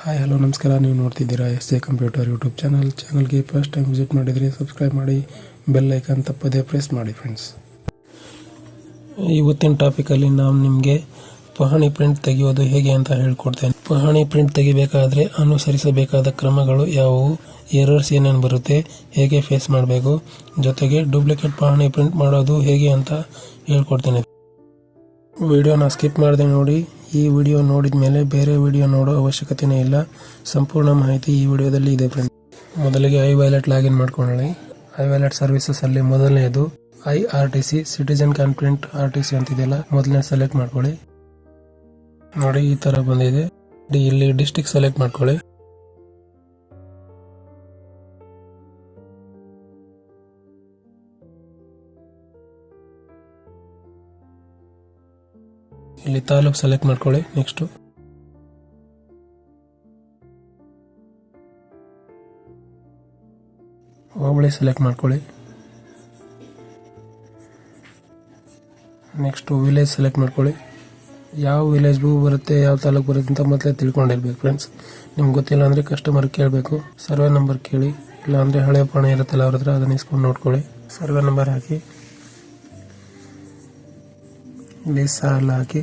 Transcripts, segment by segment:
Hi, hello, ನಮಸ್ಕಾರ. ನೀವು ನೋಡ್ತಿದ್ದೀರಾ S A computer YouTube channel ಚಾನಲ್ಗೆ ಫಸ್ಟ್ ಟೈಮ್ ವಿಸಿಟ್ ಮಾಡಿದರೆ ಸಬ್ಸ್ಕ್ರೈಬ್ ಮಾಡಿ ಬೆಲ್ ಐಕಾನ್ ತಪ್ಪದೇ ಪ್ರೆಸ್ ಮಾಡಿ ಫ್ರೆಂಡ್ಸ್ ಇವತ್ತಿನ ಟಾಪಿಕಲ್ಲಿ ನಾವು ನಿಮಗೆ ಪಹಣಿ ಪ್ರಿಂಟ್ ತೆಗೆಯೋದು ಹೇಗೆ ಅಂತ ಹೇಳ್ಕೊಡ್ತೇನೆ. ಪಹಣಿ ಪ್ರಿಂಟ್ ತೆಗಿಬೇಕಾದ್ರೆ ಅನುಸರಿಸಬೇಕಾದ ಕ್ರಮಗಳು ಯಾವುವು? ಎರರ್ಸ್ ಏನೇನು ಬರುತ್ತೆ? ಹೇಗೆ ಫೇಸ್ ಮಾಡಬೇಕು? ಜೊತೆಗೆ ಡೂಪ್ಲಿಕೇಟ್ ಪಹಣಿ ಪ್ರಿಂಟ್ ಮಾಡೋದು ಹೇಗೆ ಅಂತ ಹೇಳ್ಕೊಡ್ತೇನೆ. ವಿಡಿಯೋನ ಸ್ಕಿಪ್ ಮಾಡಿದೆ ನೋಡಿ. ಈ ವಿಡಿಯೋ ನೋಡಿದ ಮೇಲೆ ಬೇರೆ ವಿಡಿಯೋ ನೋಡೋ ಅವಶ್ಯಕತೆನೇ ಇಲ್ಲ. ಸಂಪೂರ್ಣ ಮಾಹಿತಿ ಈ ವಿಡಿಯೋದಲ್ಲಿ ಇದೆ ಫ್ರೆಂಡ್. ಮೊದಲಿಗೆ ಐ ವ್ಯಾಲೆಟ್ ಲಾಗಿನ್ ಮಾಡ್ಕೊಳ್ಳಿ. ಐ ವ್ಯಾಲೆಟ್ ಸರ್ವಿಸಸ್ ಅಲ್ಲಿ ಮೊದಲನೆಯದು I R T C, citizen confident R T C ಅಂತಿದೆಯಲ್ಲ, ಮೊದಲನೇ ಸೆಲೆಕ್ಟ್ ಮಾಡ್ಕೊಳ್ಳಿ. ನೋಡಿ, ಈ ತರ ಬಂದಿದೆ. ಇಲ್ಲಿ ಡಿಸ್ಟಿಕ್ ಸೆಲೆಕ್ಟ್ ಮಾಡ್ಕೊಳ್ಳಿ. ಇಲ್ಲಿ ತಾಲೂಕ್ ಸೆಲೆಕ್ಟ್ ಮಾಡ್ಕೊಳ್ಳಿ ನೆಕ್ಸ್ಟ್ ಹೋಬಳಿ ಸೆಲೆಕ್ಟ್ ಮಾಡ್ಕೊಳ್ಳಿ. ನೆಕ್ಸ್ಟ್ ವಿಲೇಜ್ ಸೆಲೆಕ್ಟ್ ಮಾಡ್ಕೊಳ್ಳಿ. ಯಾವ ವಿಲೇಜ್ಗೂ ಬರುತ್ತೆ, ಯಾವ ತಾಲೂಕು ಬರುತ್ತೆ ಅಂತ ಮೊದಲೇ ತಿಳ್ಕೊಂಡಿರ್ಬೇಕು ಫ್ರೆಂಡ್ಸ್ ನಿಮ್ಗೆ ಗೊತ್ತಿಲ್ಲ ಅಂದರೆ ಕಸ್ಟಮರ್ ಕೇಳಬೇಕು. ಸರ್ವೆ ನಂಬರ್ ಕೇಳಿ. ಇಲ್ಲ ಅಂದರೆ ಹಳೆ ಪಣ ಇರುತ್ತಲ್ಲ ಅವ್ರ ಹತ್ರ, ಅದನ್ನ ಇಸ್ಕೊಂಡು ನೋಡ್ಕೊಳ್ಳಿ. ಸರ್ವೆ ನಂಬರ್ ಹಾಕಿ. ಇಲ್ಲಿ ಸಾಲ ಹಾಕಿ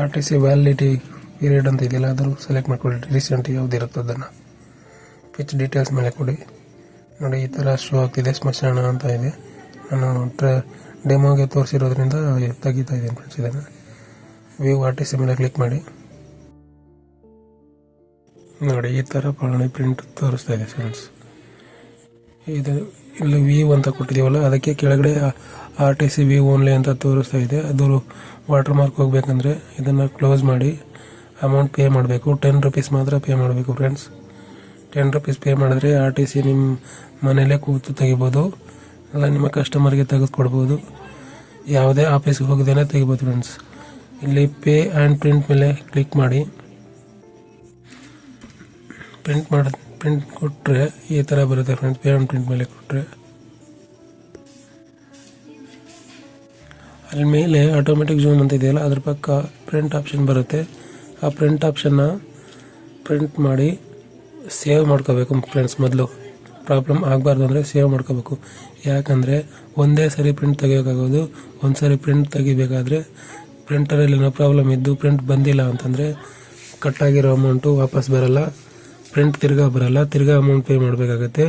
R T C validity period ಅಂತ ಇದೆಯಲ್ಲ ಆದರೂ ಸೆಲೆಕ್ಟ್ ಮಾಡ್ಕೊಳ್ಳಿ. ರೀಸೆಂಟ್ ಯಾವ್ದು ಇರುತ್ತೆ ಅದನ್ನು. ಪಿಚ್ ಡೀಟೇಲ್ಸ್ ಮೇಲೆ ಕೊಡಿ. ನೋಡಿ, ಈ ಥರ ಶೋ ಆಗ್ತಿದೆ. ಸ್ಮಶಾನ ಅಂತ ಇದೆ. ನಾನು ಡೆಮೋಗೆ ತೋರಿಸಿರೋದ್ರಿಂದ ತೆಗಿತಾ ಇದ್ದೀನಿ ಫ್ರೆಂಡ್ಸ್ ಇದನ್ನು. ವ್ಯೂ ಆರ್ ಟಿ ಸಿ ಮೇಲೆ ಕ್ಲಿಕ್ ಮಾಡಿ. ನೋಡಿ, ಈ ಥರ ಪಳನಿ ಪ್ರಿಂಟ್ ತೋರಿಸ್ತಾ ಇದೆ ಫ್ರೆಂಡ್ಸ್ ಇದು ಇಲ್ಲಿ ವ್ಯೂ ಅಂತ ಕೊಟ್ಟಿದ್ದೀವಲ್ಲ, ಅದಕ್ಕೆ ಕೆಳಗಡೆ R T C view only ಅಂತ ತೋರಿಸ್ತಾ ಇದೆ. ಅದು ವಾಟರ್ ಮಾರ್ಕ್ ಹೋಗ್ಬೇಕಂದ್ರೆ ಇದನ್ನು ಕ್ಲೋಸ್ ಮಾಡಿ ಅಮೌಂಟ್ ಪೇ ಮಾಡಬೇಕು. ಟೆನ್ ರುಪೀಸ್ ಮಾತ್ರ ಪೇ ಮಾಡಬೇಕು ಫ್ರೆಂಡ್ಸ್ ಟೆನ್ ರುಪೀಸ್ ಪೇ ಮಾಡಿದ್ರೆ ಆರ್ ಟಿ ಸಿ ನಿಮ್ಮ ಮನೇಲೇ ಕೂತು ತೆಗಿಬೋದು. ಅಲ್ಲ ನಿಮ್ಮ ಕಸ್ಟಮರ್ಗೆ ತೆಗೆದುಕೊಡ್ಬೋದು. ಯಾವುದೇ ಆಫೀಸ್ಗೆ ಹೋಗದೇನೆ ತೆಗಿಬೋದು ಫ್ರೆಂಡ್ಸ್ ಇಲ್ಲಿ ಪೇ ಆ್ಯಂಡ್ ಪ್ರಿಂಟ್ ಮೇಲೆ ಕ್ಲಿಕ್ ಮಾಡಿ. ಪ್ರಿಂಟ್ ಮಾಡ ಪ್ರಿಂಟ್ ಕೊಟ್ಟರೆ ಈ ಥರ ಬರುತ್ತೆ ಫ್ರೆಂಡ್ಸ್ ಪೇ ಆ್ಯಂಡ್ ಪ್ರಿಂಟ್ ಮೇಲೆ ಕೊಟ್ಟರೆ ಅಲ್ಲಿ ಮೇಲೆ ಆಟೋಮೆಟಿಕ್ ಜೂಮ್ ಅಂತ ಇದೆಯಲ್ಲ, ಅದ್ರ ಪಕ್ಕ ಪ್ರಿಂಟ್ ಆಪ್ಷನ್ ಬರುತ್ತೆ. ಆ ಪ್ರಿಂಟ್ ಆಪ್ಷನ್ನ ಪ್ರಿಂಟ್ ಮಾಡಿ ಸೇವ್ ಮಾಡ್ಕೋಬೇಕು ಫ್ರೆಂಡ್ಸ್ ಮೊದಲು. ಪ್ರಾಬ್ಲಮ್ ಆಗಬಾರ್ದು ಅಂದರೆ ಸೇವ್ ಮಾಡ್ಕೋಬೇಕು. ಯಾಕಂದರೆ ಒಂದೇ ಸರಿ ಪ್ರಿಂಟ್ ತೆಗಿಯೋಕ್ಕಾಗೋದು ಒಂದು ಸರಿ ಪ್ರಿಂಟ್ ತೆಗಿಬೇಕಾದ್ರೆ ಪ್ರಿಂಟರಲ್ಲಿ ಏನೋ ಪ್ರಾಬ್ಲಮ್ ಇದ್ದು ಪ್ರಿಂಟ್ ಬಂದಿಲ್ಲ ಅಂತಂದರೆ ಕಟ್ಟಾಗಿರೋ ಅಮೌಂಟು ವಾಪಸ್ ಬರಲ್ಲ ಪ್ರಿಂಟ್ ತಿರ್ಗಾ ಬರಲ್ಲ, ತಿರ್ಗಾ ಅಮೌಂಟ್ ಪೇ ಮಾಡಬೇಕಾಗತ್ತೆ.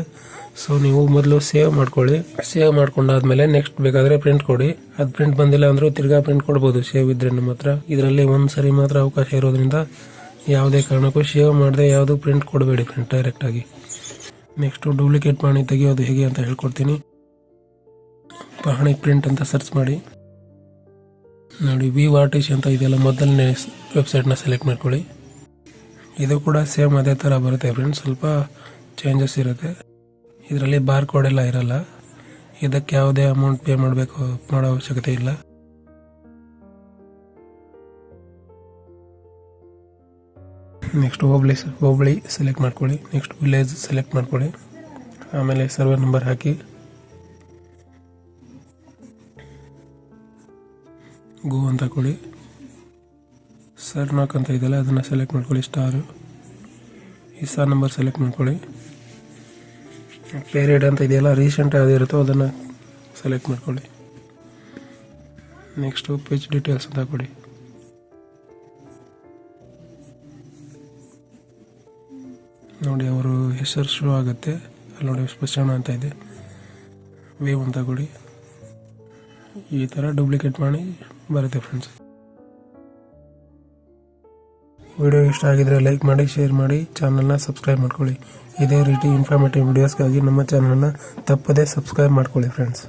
ಸೊ ನೀವು ಮೊದಲು ಸೇವ್ ಮಾಡ್ಕೊಳ್ಳಿ. ಸೇವ್ ಮಾಡ್ಕೊಂಡಾದ್ಮೇಲೆ ನೆಕ್ಸ್ಟ್ ಬೇಕಾದರೆ ಪ್ರಿಂಟ್ ಕೊಡಿ. ಅದು ಪ್ರಿಂಟ್ ಬಂದಿಲ್ಲ ಅಂದರೂ ತಿರ್ಗಾ ಪ್ರಿಂಟ್ ಕೊಡ್ಬೋದು ಸೇವ್ ಇದ್ರೆ ನಮ್ಮ ಹತ್ರ. ಇದರಲ್ಲಿ ಒಂದು ಸರಿ ಮಾತ್ರ ಅವಕಾಶ ಇರೋದ್ರಿಂದ ಯಾವುದೇ ಕಾರಣಕ್ಕೂ ಸೇವ್ ಮಾಡದೆ ಯಾವುದು ಪ್ರಿಂಟ್ ಕೊಡಬೇಡಿ ಪ್ರಿಂಟ್ ಡೈರೆಕ್ಟ್ ಆಗಿ. ನೆಕ್ಸ್ಟ್ ಡೂಪ್ಲಿಕೇಟ್ ಪಹಣಿ ತೆಗೆಯೋದು ಹೇಗೆ ಅಂತ ಹೇಳ್ಕೊಡ್ತೀನಿ. ಪಹಣಿ ಪ್ರಿಂಟ್ ಅಂತ ಸರ್ಚ್ ಮಾಡಿ. ನೋಡಿ ವಿ ಸಿ ಅಂತ ಇದೆಯಲ್ಲ, ಮೊದಲನೇ ವೆಬ್ಸೈಟ್ನ ಸೆಲೆಕ್ಟ್ ಮಾಡ್ಕೊಳ್ಳಿ. ಇದು ಕೂಡ ಸೇಮ್ ಅದೇ ಥರ ಬರುತ್ತೆ ಫ್ರೆಂಡ್ಸ್ ಸ್ವಲ್ಪ ಚೇಂಜಸ್ ಇರುತ್ತೆ. ಇದರಲ್ಲಿ ಬಾರ್ ಕೋಡೆಲ್ಲ ಇರಲ್ಲ. ಇದಕ್ಕೆ ಯಾವುದೇ ಅಮೌಂಟ್ ಪೇ ಮಾಡಬೇಕು, ಮಾಡೋ ಅವಶ್ಯಕತೆ ಇಲ್ಲ. ನೆಕ್ಸ್ಟ್ ಹೋಬಳಿ ಹೋಬಳಿ ಸೆಲೆಕ್ಟ್ ಮಾಡ್ಕೊಳ್ಳಿ. ನೆಕ್ಸ್ಟ್ ವಿಲೇಜ್ ಸೆಲೆಕ್ಟ್ ಮಾಡ್ಕೊಳ್ಳಿ. ಆಮೇಲೆ ಸರ್ವೆ ನಂಬರ್ ಹಾಕಿ. ಗೋ ಅಂತ ಕೊಡಿ. ಸರ್ ನಾಕ್ ಅಂತ ಇದೆಯಲ್ಲ, ಅದನ್ನು ಸೆಲೆಕ್ಟ್ ಮಾಡ್ಕೊಳ್ಳಿ. ಸ್ಟಾರು ಈ ಸರ್ ನಂಬರ್ ಸೆಲೆಕ್ಟ್ ಮಾಡ್ಕೊಳ್ಳಿ. ಪೇರಿಯಡ್ ಅಂತ ಇದೆಯಲ್ಲ ರೀಸೆಂಟ್ ಯಾವುದಿರುತ್ತೋ ಅದನ್ನು ಸೆಲೆಕ್ಟ್ ಮಾಡ್ಕೊಳ್ಳಿ. ನೆಕ್ಸ್ಟು ಪೇಜ್ ಡೀಟೇಲ್ಸ್ ಅಂತ ಕೊಡಿ. ನೋಡಿ, ಅವರು ಹೆಸರು ಶೋ ಆಗುತ್ತೆ. ಅಲ್ಲಿ ನೋಡಿ ಸ್ಪಷ್ಟಣ ಅಂತ ಇದೆ. ವೇವ್ ಅಂತ ಕೊಡಿ. ಈ ಥರ ಡೂಪ್ಲಿಕೇಟ್ ಮಾಡಿ ಬರುತ್ತೆ ಫ್ರೆಂಡ್ಸ್ ವಿಡಿಯೋ ಇಷ್ಟ ಆಗಿದ್ರೆ ಲೈಕ್ ಮಾಡಿ ಶೇರ್ ಮಾಡಿ ಚಾನಲ್ನ ಸಬ್ಸ್ಕ್ರೈಬ್ ಮಾಡ್ಕೊಳ್ಳಿ. ಇದೇ ರೀತಿ ಇನ್ಫಾರ್ಮೇಟಿವ್ ವಿಡಿಯೋಸ್ಗಾಗಿ ನಮ್ಮ ಚಾನಲ್ನ ತಪ್ಪದೇ ಸಬ್ಸ್ಕ್ರೈಬ್ ಮಾಡ್ಕೊಳ್ಳಿ ಫ್ರೆಂಡ್ಸ್